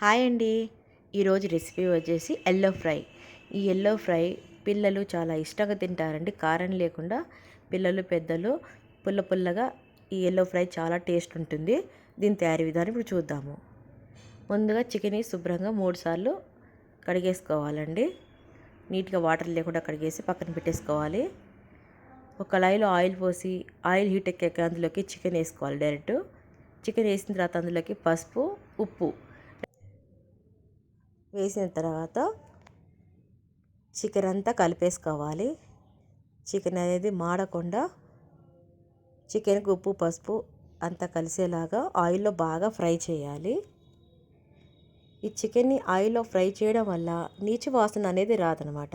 Hi అండి. ఈరోజు recipe వచ్చేసి ఎల్లో ఫ్రై. ఈ ఎల్లో ఫ్రై పిల్లలు చాలా ఇష్టంగా తింటారండి. కారం లేకుండా పిల్లలు పెద్దలు పుల్ల పుల్లగా ఈ ఎల్లో ఫ్రై చాలా టేస్ట్ ఉంటుంది. దీని తయారీ విధానం ఇప్పుడు చూద్దాము. ముందుగా చికెన్ని శుభ్రంగా మూడు సార్లు కడిగేసుకోవాలండి. నీట్గా వాటర్ లేకుండా కడిగేసి పక్కన పెట్టేసుకోవాలి. ఒక కళాయిలో ఆయిల్ పోసి ఆయిల్ హీట్ ఎక్కాక అందులోకి చికెన్ వేసుకోవాలి డైరెక్ట్. చికెన్ వేసిన తర్వాత అందులోకి పసుపు ఉప్పు వేసిన తర్వాత చికెన్ అంతా కలిపేసుకోవాలి. చికెన్ అనేది మాడకుండా చికెన్కి ఉప్పు పసుపు అంతా కలిసేలాగా ఆయిల్లో బాగా ఫ్రై చేయాలి. ఈ చికెన్ని ఆయిల్లో ఫ్రై చేయడం వల్ల నీచు వాసన అనేది రాదనమాట.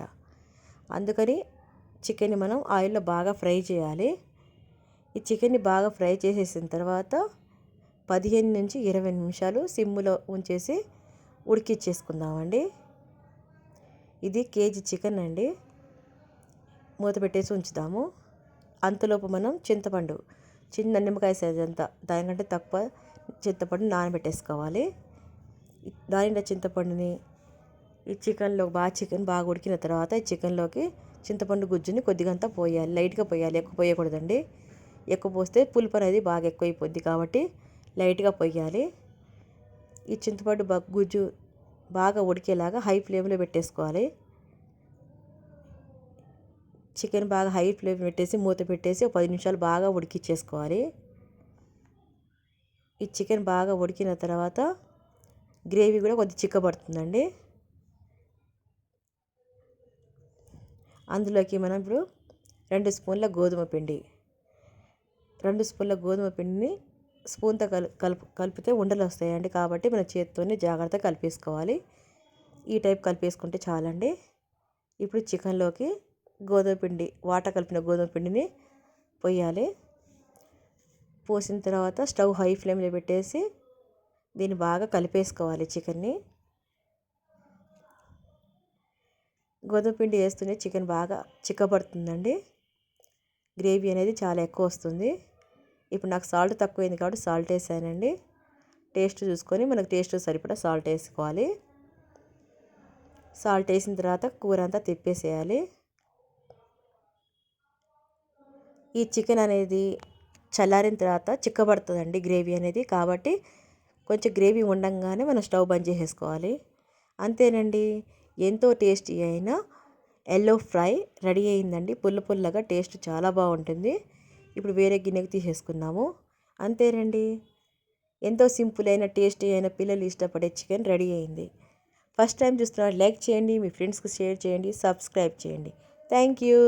అందుకని చికెన్ని మనం ఆయిల్లో బాగా ఫ్రై చేయాలి. ఈ చికెన్ని బాగా ఫ్రై చేసేసిన తర్వాత పదిహేను నుంచి ఇరవై నిమిషాలు సిమ్లో ఉంచేసి ఉడికిచ్చేసుకుందామండి. ఇది కేజీ చికెన్ అండి. మూత పెట్టేసి ఉంచుదాము. అంతలోపు మనం చింతపండు చిన్న నిమ్మకాయ సైజ్ అంతా దానికంటే తక్కువ చింతపండు నానబెట్టేసుకోవాలి. దానిలో చింతపండుని ఈ చికెన్లో బాగా చికెన్ బాగా ఉడికిన తర్వాత ఈ చికెన్లోకి చింతపండు గుజ్జుని కొద్దిగంతా పోయాలి. లైట్గా పోయాలి. ఎక్కువ పోయకూడదండి. ఎక్కువ పోస్తే పులుపు అనేది బాగా ఎక్కువైపోద్ది కాబట్టి లైట్గా పోయాలి. ఈ చింతపండు గుజ్జు బాగా ఉడికేలాగా హై ఫ్లేమ్లో పెట్టేసుకోవాలి. చికెన్ బాగా హై ఫ్లేమ్ పెట్టేసి మూత పెట్టేసి ఒక పది నిమిషాలు బాగా ఉడికిచ్చేసుకోవాలి. ఈ చికెన్ బాగా ఉడికిన తర్వాత గ్రేవీ కూడా కొద్ది చిక్కబడుతుందండి. అందులోకి మనం ఇప్పుడు రెండు స్పూన్ల గోధుమ పిండి రెండు స్పూన్ల గోధుమ పిండిని స్పూన్తో కలు కలుపు కలిపితే ఉండలు వస్తాయండి కాబట్టి మన చేతితోనే జాగ్రత్తగా కలిపేసుకోవాలి. ఈ టైప్ కలిపేసుకుంటే చాలండి. ఇప్పుడు చికెన్లోకి గోధుమ పిండి వాటర్ కలిపిన గోధుమ పిండిని పోయాలి. పోసిన తర్వాత స్టవ్ హై ఫ్లేమ్లో పెట్టేసి దీన్ని బాగా కలిపేసుకోవాలి చికెన్ని. గోధుమ పిండి వేస్తూనే చికెన్ బాగా చిక్కబడుతుందండి. గ్రేవీ అనేది చాలా ఎక్కువ వస్తుంది. ఇప్పుడు నాకు సాల్ట్ తక్కువైంది కాబట్టి సాల్ట్ వేసానండి. టేస్ట్ చూసుకొని మనకు టేస్ట్ సరిపడా సాల్ట్ వేసుకోవాలి. సాల్ట్ వేసిన తర్వాత కూర అంతా తిప్పేసేయాలి. ఈ చికెన్ అనేది చల్లారిన తర్వాత చిక్కబడుతుందండి గ్రేవీ అనేది కాబట్టి కొంచెం గ్రేవీ ఉండంగానే మనం స్టవ్ బంద్ చేసేసుకోవాలి. అంతేనండి ఎంతో టేస్టీ అయిన ఎల్లో ఫ్రై రెడీ అయిందండి. పుల్ల పుల్లగా టేస్ట్ చాలా బాగుంటుంది. ఇప్పుడు వేరే గిన్నెకి తీసేసుకున్నాము అంతేనండి. ఎంతో సింపుల్ అయిన టేస్టీ అయిన పిల్లలు ఇష్టపడే చికెన్ రెడీ అయింది. ఫస్ట్ టైం చూస్తున్నారు లైక్ చేయండి మీ ఫ్రెండ్స్కి షేర్ చేయండి సబ్స్క్రైబ్ చేయండి. Thank you.